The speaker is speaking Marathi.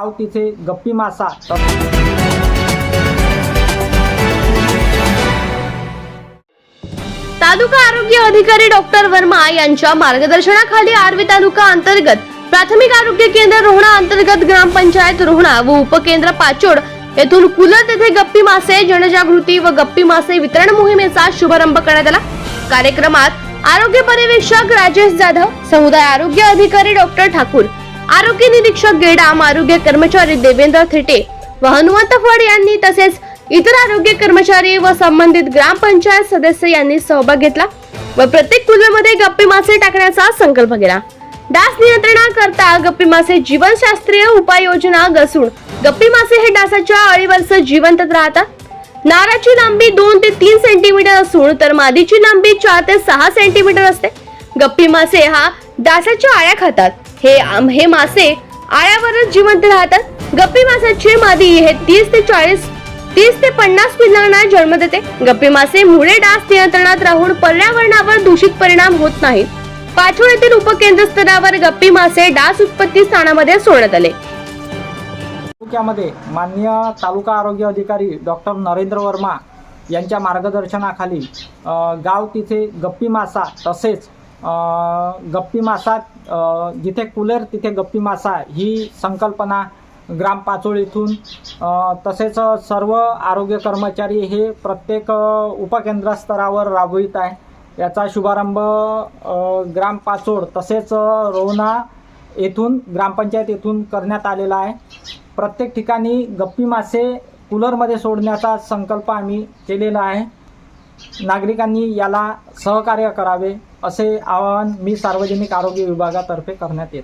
आव तिथे गप्पी मासा. तालुका आरोग्य अधिकारी डॉक्टर वर्मा यांच्या मार्गदर्शनाखाली आर्वी तालुका अंतर्गत प्राथमिक आरोग्य केंद्र रोहणा अंतर्गत ग्रामपंचायत रोहणा व उपकेंद्र पाचोड येथून कुलर तेथे गप्पी मासे जनजागृती व गप्पी मासे वितरण मोहिमेचा शुभारंभ करण्यात आला. कार्यक्रमात आरोग्य पर्यवेक्षक राजेश जाधव समुदाय आरोग्य अधिकारी डॉक्टर ठाकूर आरोग्य निरीक्षक गेडाम आरोग्य कर्मचारी देवेंद्र थिटे व हनुमंत फड यांनी तसेच इतर आरोग्य कर्मचारी व संबंधित ग्रामपंचायत सदस्य यांनी सहभाग घेतला व प्रत्येक कुलमध्ये गप्पी मासे टाकण्याचा संकल्प केला. डास नियंत्रणाकरता गप्पी मासे जीवनशास्त्रीय उपाययोजना घसून गप्पी मासे हे डासाच्या अळीवरच जिवंत राहतात. नाराची लांबी दोन ते तीन सेंटीमीटर असून तर मादीची लांबी चार ते सहा सेंटीमीटर असते. गप्पी मासे हा डासाच्या आळ्या खातात. हे आम- हे मासे आळ्यावरच जिवंत राहतात. गप्पी मासाची मादी हे तीस ते चाळीस तीस ते पन्नास पिल्लांना जन्म देते. गप्पी मासे मुळे डास नियंत्रणात राहून पर्यावरणावर दूषित परिणाम होत नाही पाचोड येथील उपकेंद्र स्तरावर गप्पी मासे डास उत्पत्ती स्थानामध्ये सोडण्यात आले. तालुक्यामध्ये माननीय तालुका आरोग्य अधिकारी डॉक्टर नरेंद्र वर्मा यांच्या मार्गदर्शनाखाली गाव तिथे गप्पी मासा तसेच गप्पी मासा जिथे कूलर तिथे गप्पी मासा ही संकल्पना ग्राम पाचोळीतून येथून तसेच सर्व आरोग्य कर्मचारी हे प्रत्येक उपकेंद्रस्तरावर उपकेंद्र स्तरावर राबवित आहे. याचा शुभारंभ ग्राम पाचोड तसेच रोहना येथून ग्रामपंचायत येथून करण्यात आलेला आहे. प्रत्येक ठिकाणी गप्पी मासे कूलरमध्ये सोडण्याचा संकल्प आम्ही केलेला आहे. नागरिकांनी याला सहकार्य करावे असे आवाहन मी सार्वजनिक आरोग्य विभागातर्फे करण्यात येत.